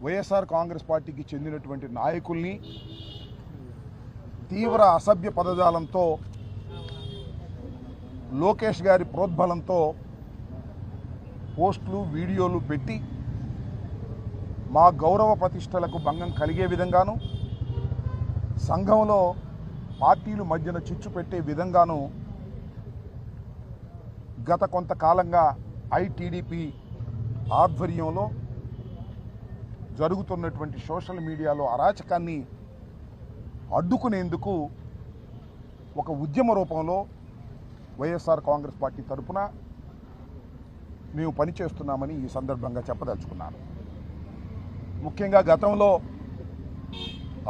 వైఎస్ఆర్ కాంగ్రెస్ పార్టీకి చెందినటువంటి నాయకుల్ని తీవ్ర అసభ్య పదజాలంతో లోకేష్ గారి ప్రోద్బలంతో పోస్టులు వీడియోలు పెట్టి మా గౌరవ ప్రతిష్టలకు భంగం కలిగే విధంగాను సంఘంలో పార్టీలు మధ్యన చిచ్చు పెట్టే విధంగాను గత కొంతకాలంగా ఐటీడీపీ ఆధ్వర్యంలో జరుగుతున్నటువంటి సోషల్ మీడియాలో అరాచకాన్ని అడ్డుకునేందుకు ఒక ఉద్యమ రూపంలో వైఎస్ఆర్ కాంగ్రెస్ పార్టీ తరపున మేము పనిచేస్తున్నామని ఈ సందర్భంగా చెప్పదలుచుకున్నాను. ముఖ్యంగా గతంలో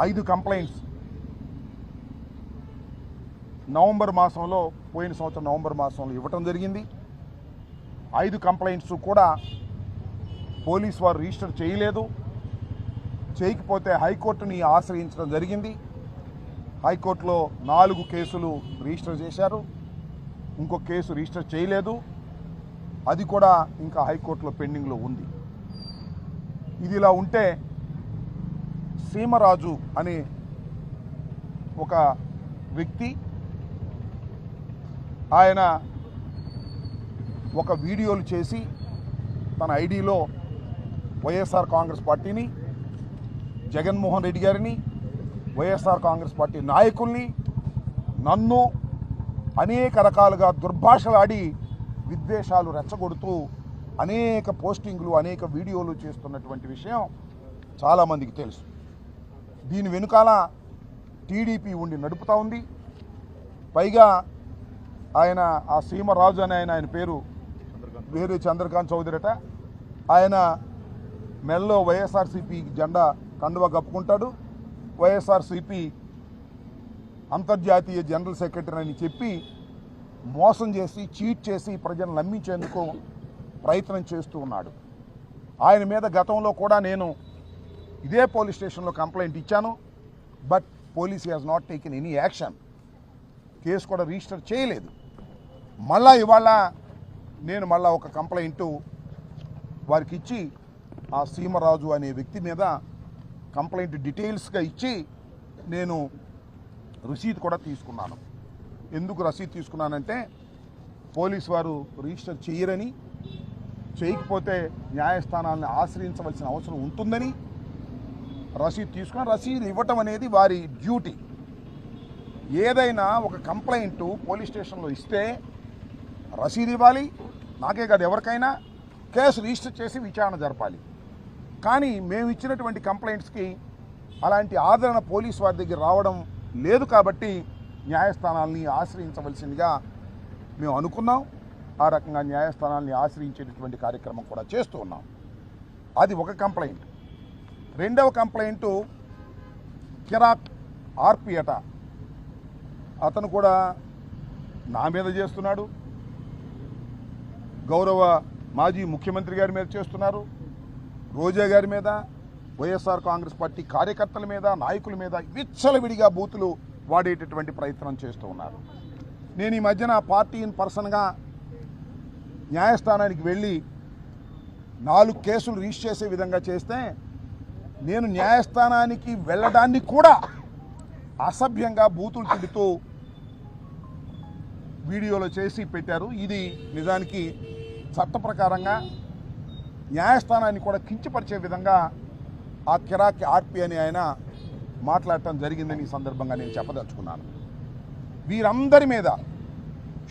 ఐదు కంప్లైంట్స్ నవంబర్ మాసంలో పోయిన సంవత్సరం నవంబర్ మాసంలో ఇవ్వటం జరిగింది. ఐదు కంప్లైంట్స్ కూడా పోలీస్ వారు రిజిస్టర్ చేయలేదు. చేయకపోతే హైకోర్టుని ఆశ్రయించడం జరిగింది. హైకోర్టులో నాలుగు కేసులు రిజిస్టర్ చేశారు. ఇంకో కేసు రిజిస్టర్ చేయలేదు. అది కూడా ఇంకా హైకోర్టులో పెండింగ్లో ఉంది. ఇది ఇలా ఉంటే సీమరాజు అనే ఒక వ్యక్తి ఆయన ఒక వీడియోలు చేసి తన ఐడిలో వైఎస్ఆర్ కాంగ్రెస్ పార్టీని జగన్మోహన్ రెడ్డి గారిని వైఎస్ఆర్ కాంగ్రెస్ పార్టీ నాయకుల్ని నన్ను అనేక రకాలుగా దుర్భాషలాడి విద్వేషాలు రెచ్చగొడుతూ అనేక పోస్టింగ్లు అనేక వీడియోలు చేస్తున్నటువంటి విషయం చాలామందికి తెలుసు. దీని వెనుకాల టీడీపీ ఉండి నడుపుతూ ఉంది. పైగా ఆయన ఆ సీమరాజు అనే ఆయన ఆయన పేరు వేరే చంద్రకాంత్ చౌదరిట ఆయన మెల్లో వైఎస్ఆర్సీపీ జెండా కండువ కప్పుకుంటాడు. వైఎస్ఆర్సీపీ అంతర్జాతీయ జనరల్ సెక్రటరీ అని చెప్పి మోసం చేసి చీట్ చేసి ప్రజలను నమ్మించేందుకు ప్రయత్నం చేస్తూ ఉన్నాడు. ఆయన మీద గతంలో కూడా నేను ఇదే పోలీస్ స్టేషన్లో కంప్లైంట్ ఇచ్చాను. But police has not taken any action case కూడా రిజిస్టర్ చేయలేదు. మళ్ళా ఇవాళ నేను మళ్ళా ఒక కంప్లైంట్ వారికి ఇచ్చి ఆ సీమరాజు అనే వ్యక్తి మీద కంప్లైంట్ డీటెయిల్స్గా ఇచ్చి నేను రసీదు కూడా తీసుకున్నాను. ఎందుకు రసీదు తీసుకున్నానంటే పోలీస్ వారు రిజిస్టర్ చేయరని చేయకపోతే న్యాయస్థానాలను ఆశ్రయించవలసిన అవసరం ఉంటుందని రసీదు తీసుకుని రసీదు ఇవ్వటం అనేది వారి డ్యూటీ. ఏదైనా ఒక కంప్లైంట్ పోలీస్ స్టేషన్లో ఇస్తే రసీదు ఇవ్వాలి. నాకే కాదు ఎవరికైనా కేసు రిజిస్టర్ చేసి విచారణ జరపాలి. కానీ మేము ఇచ్చినటువంటి కంప్లైంట్స్కి అలాంటి ఆదరణ పోలీస్ వారి దగ్గర రావడం లేదు కాబట్టి న్యాయస్థానాల్ని ఆశ్రయించవలసిందిగా మేము అనుకున్నాం. ఆ రకంగా న్యాయస్థానాల్ని ఆశ్రయించేటటువంటి కార్యక్రమం కూడా చేస్తూ ఉన్నాం. అది ఒక కంప్లైంట్. రెండవ కంప్లైంట్ కిరాక్ ఆర్పియట అతను కూడా నా మీద చేస్తున్నాడు. గౌరవ మాజీ ముఖ్యమంత్రి గారి మీద చేస్తున్నారు. రోజా గారి మీద వైఎస్ఆర్ కాంగ్రెస్ పార్టీ కార్యకర్తల మీద నాయకుల మీద విచ్చలవిడిగా బూతులు వాడేటటువంటి ప్రయత్నం చేస్తూ ఉన్నారు. నేను ఈ మధ్యన పార్టీ ఇన్ పర్సన్గా న్యాయస్థానానికి వెళ్ళి నాలుగు కేసులు రిజిస్టర్ చేసే విధంగా చేస్తే నేను న్యాయస్థానానికి వెళ్ళడాన్ని కూడా అసభ్యంగా బూతులు తిడుతూ వీడియోలో చేసి పెట్టారు. ఇది నిజానికి చట్ట ప్రకారంగా న్యాయస్థానాన్ని కూడా కించపరిచే విధంగా ఆ కిరాకి ఆర్పి అని ఆయన మాట్లాడటం జరిగిందని ఈ సందర్భంగా నేను చెప్పదలుచుకున్నాను. వీరందరి మీద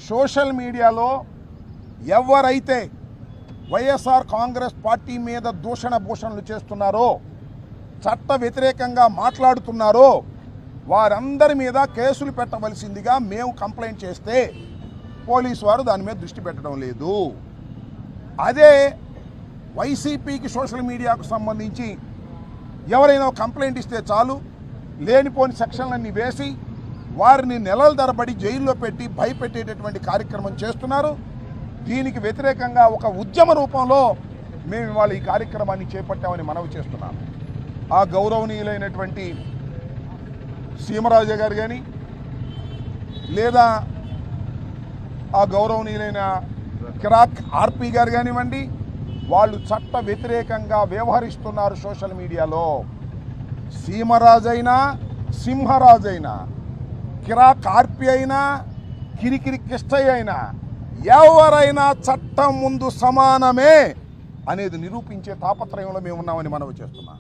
సోషల్ మీడియాలో ఎవరైతే వైఎస్ఆర్ కాంగ్రెస్ పార్టీ మీద దూషణ భూషణలు చేస్తున్నారో చట్ట వ్యతిరేకంగా మాట్లాడుతున్నారో వారందరి మీద కేసులు పెట్టవలసిందిగా మేము కంప్లైంట్ చేస్తే పోలీసు వారు దాని మీద దృష్టి పెట్టడం లేదు. అదే వైసీపీకి సోషల్ మీడియాకు సంబంధించి ఎవరైనా కంప్లైంట్ ఇస్తే చాలు లేనిపోని సెక్షన్లన్నీ వేసి వారిని నెలల తరబడి జైల్లో పెట్టి భయపెట్టేటటువంటి కార్యక్రమం చేస్తున్నారు. దీనికి వ్యతిరేకంగా ఒక ఉద్యమ రూపంలో మేము ఇవాళ ఈ కార్యక్రమాన్ని చేపట్టామని మనవి చేస్తున్నాము ఆ గౌరవనీయులైనటువంటి సీమరాజు గారు కానీ లేదా ఆ గౌరవనీయులైన కిరాక్ ఆర్పి గారు కానివ్వండి వాళ్ళు చట్ట వ్యతిరేకంగా వ్యవహరిస్తున్నారు సోషల్ మీడియాలో. సీమరాజైనా సింహరాజైనా కిరా కార్పి అయినా కిరికిరి కిష్టయ్య అయినా ఎవరైనా చట్టం ముందు సమానమే అనేది నిరూపించే తాపత్రయంలో మేము ఉన్నామని మనవి చేస్తున్నాం.